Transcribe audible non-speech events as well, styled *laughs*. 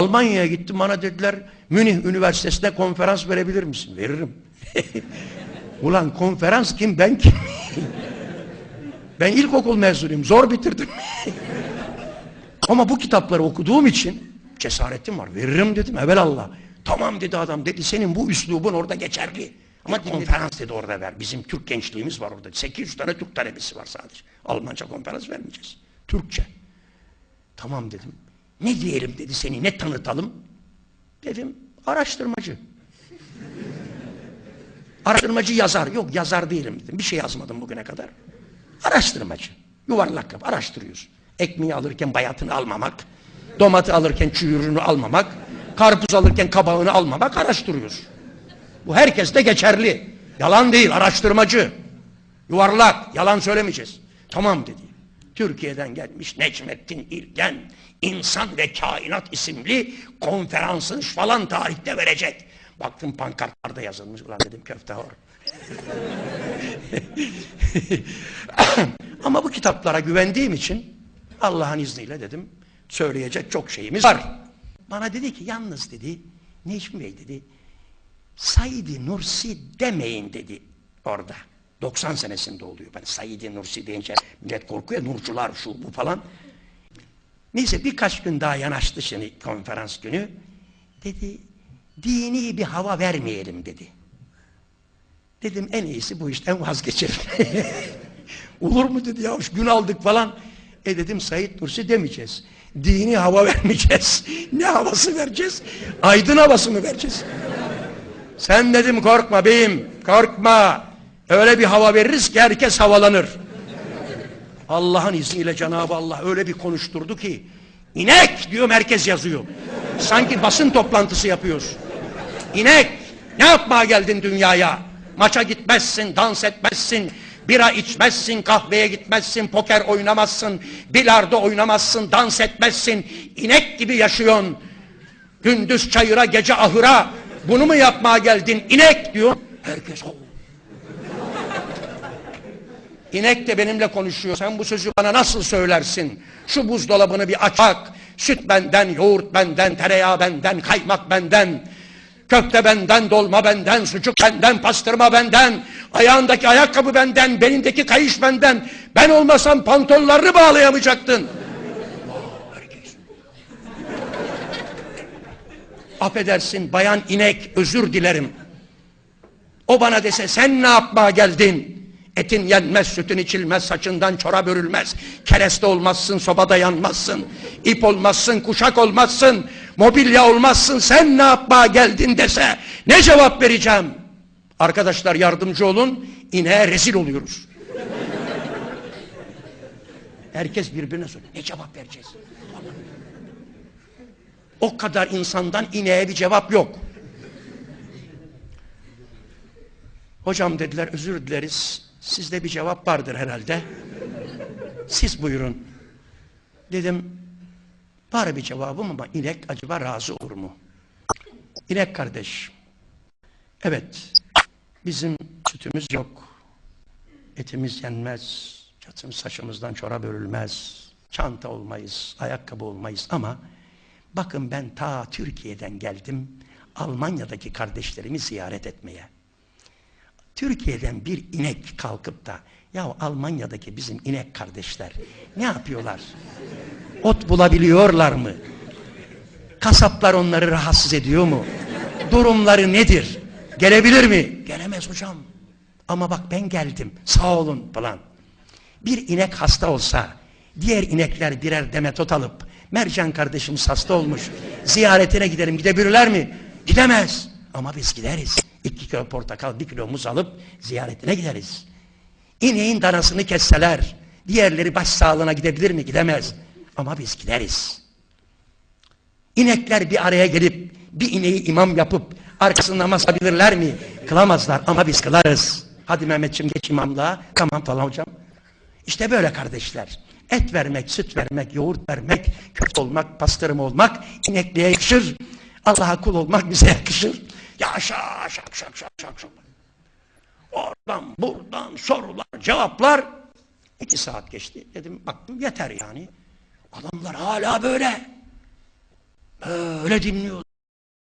Almanya'ya gittim bana dediler Münih Üniversitesi'nde konferans verebilir misin? Veririm. *laughs* Ulan konferans kim ben kim? *laughs* ben ilkokul mezunuyum zor bitirdim. *laughs* Ama bu kitapları okuduğum için cesaretim var. Veririm dedim evelallah. Tamam dedi adam dedi senin bu üslubun orada geçerli. Ama konferans dedi orada ver. Bizim Türk gençliğimiz var orada. 800 tane Türk talebesi var sadece. Almanca konferans vermeyeceğiz. Türkçe. Tamam dedim. Ne diyelim dedi seni ne tanıtalım? Dedim araştırmacı. Araştırmacı yazar. Yok yazar değilim dedim. Bir şey yazmadım bugüne kadar. Araştırmacı. Yuvarlak yap. Araştırıyorsun. Ekmeği alırken bayatını almamak. Domatı alırken çürüğünü almamak. Karpuz alırken kabağını almamak araştırıyorsun. Bu herkeste geçerli. Yalan değil araştırmacı. Yuvarlak. Yalan söylemeyeceğiz. Tamam dedi. Türkiye'den gelmiş Necmettin İlgen İnsan ve Kainat isimli konferansın falan tarihte verecek. Baktım pankartlarda yazılmış. Ulan dedim köfte var. *laughs* Ama bu kitaplara güvendiğim için Allah'ın izniyle dedim söyleyecek çok şeyimiz var. Bana dedi ki yalnız dedi Necmi Bey dedi Said Nursi demeyin dedi orada. 90 senesinde oluyor. Ben Said Nursi deyince millet korkuyor. Nurcular şu bu falan. Neyse birkaç gün daha yanaştı şimdi konferans günü. Dedi dini bir hava vermeyelim dedi. Dedim en iyisi bu işten vazgeçelim. *laughs* Olur mu dedi ya gün aldık falan. E dedim Said Nursi demeyeceğiz. Dini hava *laughs* vermeyeceğiz. Ne havası vereceğiz? Aydın havası mı vereceğiz? Sen dedim korkma beyim korkma. Öyle bir hava veririz ki herkes havalanır. Allah'ın izniyle Cenab-ı Allah öyle bir konuşturdu ki inek diyor herkes yazıyor. Sanki basın toplantısı yapıyoruz. İnek ne yapmaya geldin dünyaya? Maça gitmezsin, dans etmezsin, bira içmezsin, kahveye gitmezsin, poker oynamazsın, bilardo oynamazsın, dans etmezsin. İnek gibi yaşıyorsun. Gündüz çayıra, gece ahıra. Bunu mu yapmaya geldin? İnek diyor. Herkes. İnek de benimle konuşuyor. Sen bu sözü bana nasıl söylersin? Şu buzdolabını bir açak. Süt benden, yoğurt benden, tereyağı benden, kaymak benden. Köfte benden, dolma benden, sucuk benden, pastırma benden. Ayağındaki ayakkabı benden, benimdeki kayış benden. Ben olmasam pantolonlarını bağlayamayacaktın. Affedersin bayan inek özür dilerim. O bana dese sen ne yapmaya geldin? Etin yenmez, sütün içilmez, saçından çorap örülmez. Kereste olmazsın, sobada yanmazsın. ip olmazsın, kuşak olmazsın. Mobilya olmazsın, sen ne yapmaya geldin dese ne cevap vereceğim? Arkadaşlar yardımcı olun, ineğe rezil oluyoruz. Herkes birbirine soruyor. Ne cevap vereceğiz? O kadar insandan ineğe bir cevap yok. Hocam dediler özür dileriz. Sizde bir cevap vardır herhalde. Siz buyurun. Dedim var bir cevabım ama inek acaba razı olur mu? İnek kardeş. Evet. Bizim sütümüz yok. Etimiz yenmez. Çatım saçımızdan çorap örülmez. Çanta olmayız, ayakkabı olmayız ama bakın ben ta Türkiye'den geldim Almanya'daki kardeşlerimi ziyaret etmeye. Türkiye'den bir inek kalkıp da ya Almanya'daki bizim inek kardeşler ne yapıyorlar? Ot bulabiliyorlar mı? Kasaplar onları rahatsız ediyor mu? Durumları nedir? Gelebilir mi? Gelemez hocam. Ama bak ben geldim. Sağ olun falan. Bir inek hasta olsa diğer inekler birer demetot alıp Mercan kardeşimiz hasta olmuş. Ziyaretine gidelim. Gidebilirler mi? Gidemez. Ama biz gideriz. İki kilo portakal, bir kilo muz alıp ziyaretine gideriz. İneğin danasını kesseler, diğerleri baş sağlığına gidebilir mi? Gidemez. Ama biz gideriz. İnekler bir araya gelip bir ineği imam yapıp arkasında namaz kılabilirler mi? Kılamazlar ama biz kılarız. Hadi Mehmetçim geç imamlığa. Tamam falan hocam. İşte böyle kardeşler. Et vermek, süt vermek, yoğurt vermek, köfte olmak, pastırma olmak inekliğe yakışır. Allah'a kul olmak bize yakışır. Yaşa şak şak şak şak şak. Oradan buradan sorular cevaplar. İki saat geçti. Dedim baktım yeter yani. Adamlar hala böyle. Böyle dinliyor.